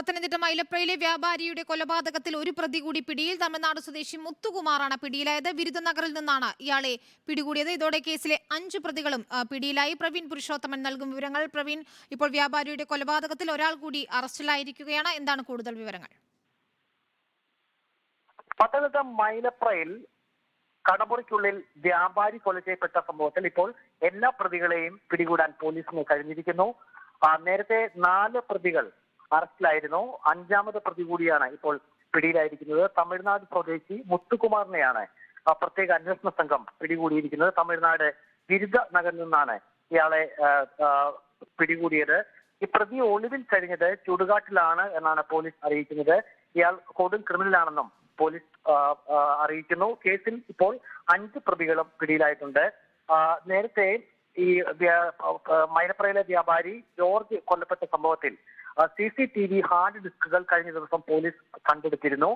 പത്തനംതിട്ട മൈലപ്രയിലെ വ്യാപാരിയുടെ കൊലപാതകത്തിൽ ഒരു പ്രതി കൂടി പിടിയിൽ തമിഴ്നാട് സ്വദേശി മുത്തുകുമാറാണ് പിടിയിലായത്. വിരുദ്ധനഗറിൽ നിന്നാണ് ഇയാളെ പിടികൂടിയത്. ഇതോടെ കേസിലെ അഞ്ച് പ്രതികളും പിടിയിലായി. പ്രവീൺ പുരുഷോത്തമൻ നൽകും വിവരങ്ങൾ. പ്രവീൺ ഇപ്പോൾ വ്യാപാരിയുടെ കൊലപാതകത്തിൽ ഒരാൾ കൂടി അറസ്റ്റിലായിരിക്കുകയാണ്. എന്താണ് കൂടുതൽ വിവരങ്ങൾ? പത്തനംതിട്ട മൈലപ്രയിൽ കടമുറിക്കുള്ളിൽ വ്യാപാരി കൊല ചെയ്യപ്പെട്ട സംഭവത്തിൽ ഇപ്പോൾ എല്ലാ പ്രതികളെയും പിടികൂടാൻ പോലീസിന് കഴിഞ്ഞിരിക്കുന്നു. നേരത്തെ നാല് പ്രതികൾ അറസ്റ്റിലായിരുന്നു അഞ്ചാമത് പ്രതി കൂടിയാണ് ഇപ്പോൾ പിടിയിലായിരിക്കുന്നത്. തമിഴ്നാട് സ്വദേശി മുത്തുകുമാറിനെയാണ് പ്രത്യേക അന്വേഷണ സംഘം പിടികൂടിയിരിക്കുന്നത്. തമിഴ്നാട് ബിരുദ നഗറിൽ നിന്നാണ് ഇയാളെ പിടികൂടിയത്. ഈ പ്രതി ഒളിവിൽ കഴിഞ്ഞത് ചുടുകാട്ടിലാണ് എന്നാണ് പോലീസ് അറിയിക്കുന്നത്. ഇയാൾ കൊടും ക്രിമിനലാണെന്നും പോലീസ് അറിയിക്കുന്നു. കേസിൽ ഇപ്പോൾ അഞ്ച് പ്രതികളും പിടിയിലായിട്ടുണ്ട്. നേരത്തെ ഈ മൈനപ്രയിലെ വ്യാപാരി ജോർജ് കൊല്ലപ്പെട്ട സംഭവത്തിൽ C C T V hard ഡിസ്കുകൾ കഴിഞ്ഞ ദിവസം പോലീസ് കണ്ടെടുത്തിരുന്നു.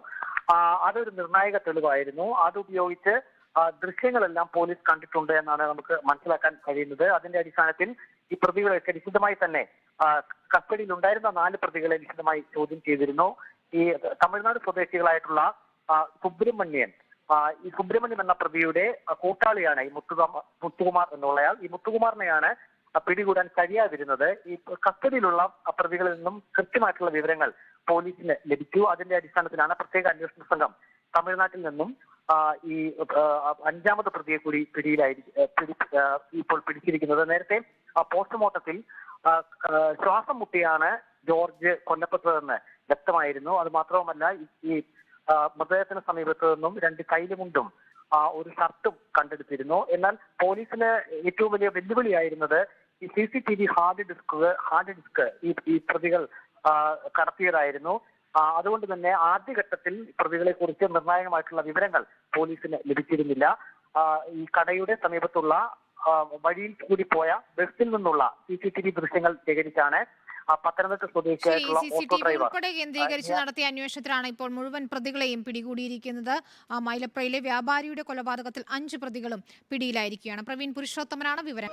അതൊരു നിർണായക തെളിവായിരുന്നു. അതുപയോഗിച്ച് ദൃശ്യങ്ങളെല്ലാം പോലീസ് കണ്ടിട്ടുണ്ട് എന്നാണ് നമുക്ക് മനസ്സിലാക്കാൻ കഴിയുന്നത്. അതിന്റെ അടിസ്ഥാനത്തിൽ ഈ പ്രതികളെ വിശദമായി തന്നെ കസ്റ്റഡിയിൽ ഉണ്ടായിരുന്ന നാല് പ്രതികളെ വിശദമായി ചോദ്യം ചെയ്തിരുന്നു. ഈ തമിഴ്നാട് സ്വദേശികളായിട്ടുള്ള സുബ്രഹ്മണ്യൻ ഈ സുബ്രഹ്മണ്യം എന്ന പ്രതിയുടെ കൂട്ടാളിയാണ് ഈ മുത്തുകുമാർ മുത്തുകുമാർ എന്നുള്ളയാൾ. ഈ മുത്തുകുമാറിനെയാണ് പിടികൂടാൻ കഴിയാതിരുന്നത്. ഈ കസ്റ്റഡിയിലുള്ള പ്രതികളിൽ നിന്നും കൃത്യമായിട്ടുള്ള വിവരങ്ങൾ പോലീസിന് ലഭിച്ചു. അതിന്റെ അടിസ്ഥാനത്തിലാണ് പ്രത്യേക അന്വേഷണ സംഘം തമിഴ്നാട്ടിൽ നിന്നും ഈ അഞ്ചാമത് പ്രതിയെ കൂടി പിടിയിലായി ആ, പിടി ഇപ്പോൾ പിടിച്ചിരിക്കുന്നത്. നേരത്തെ പോസ്റ്റ്മോർട്ടത്തിൽ ശ്വാസം മുട്ടിയാണ് ജോർജ് കൊല്ലപ്പെട്ടതെന്ന് വ്യക്തമായിരുന്നു. അത് മാത്രവുമല്ല ഈ- മൃതദേഹത്തിന് സമീപത്ത് നിന്നും രണ്ട് കൈലുമുണ്ടും ഒരു ഷർട്ടും കണ്ടെടുത്തിരുന്നു. എന്നാൽ പോലീസിന് ഏറ്റവും വലിയ വെല്ലുവിളിയായിരുന്നത് ഈ C C T V hard disk hard disk ഈ പ്രതികൾ കടത്തിയതായിരുന്നു. അതുകൊണ്ട് തന്നെ ആദ്യഘട്ടത്തിൽ പ്രതികളെ കുറിച്ച് നിർണായകമായിട്ടുള്ള വിവരങ്ങൾ പോലീസിന് ലഭിച്ചിരുന്നില്ല. ഈ കടയുടെ സമീപത്തുള്ള വഴിയിൽ കൂടി പോയ ബസ്സിൽ നിന്നുള്ള സി സി ടി വി ദൃശ്യങ്ങൾ ശേഖരിച്ചാണ് പത്തനംതിട്ട സ്വദേശിയായിട്ടുള്ള ഓട്ടോ ഡ്രൈവർ. കേന്ദ്രീകരിച്ച് നടത്തിയ അന്വേഷണത്തിലാണ് ഇപ്പോൾ മുഴുവൻ പ്രതികളെയും പിടികൂടിയിരിക്കുന്നത്. ആ, മൈലപ്രയിലെ വ്യാപാരിയുടെ കൊലപാതകത്തിൽ അഞ്ച് പ്രതികളും പിടിയിലായിരിക്കുകയാണ്. പ്രവീൺ പുരുഷോത്തമനാണ് വിവരം.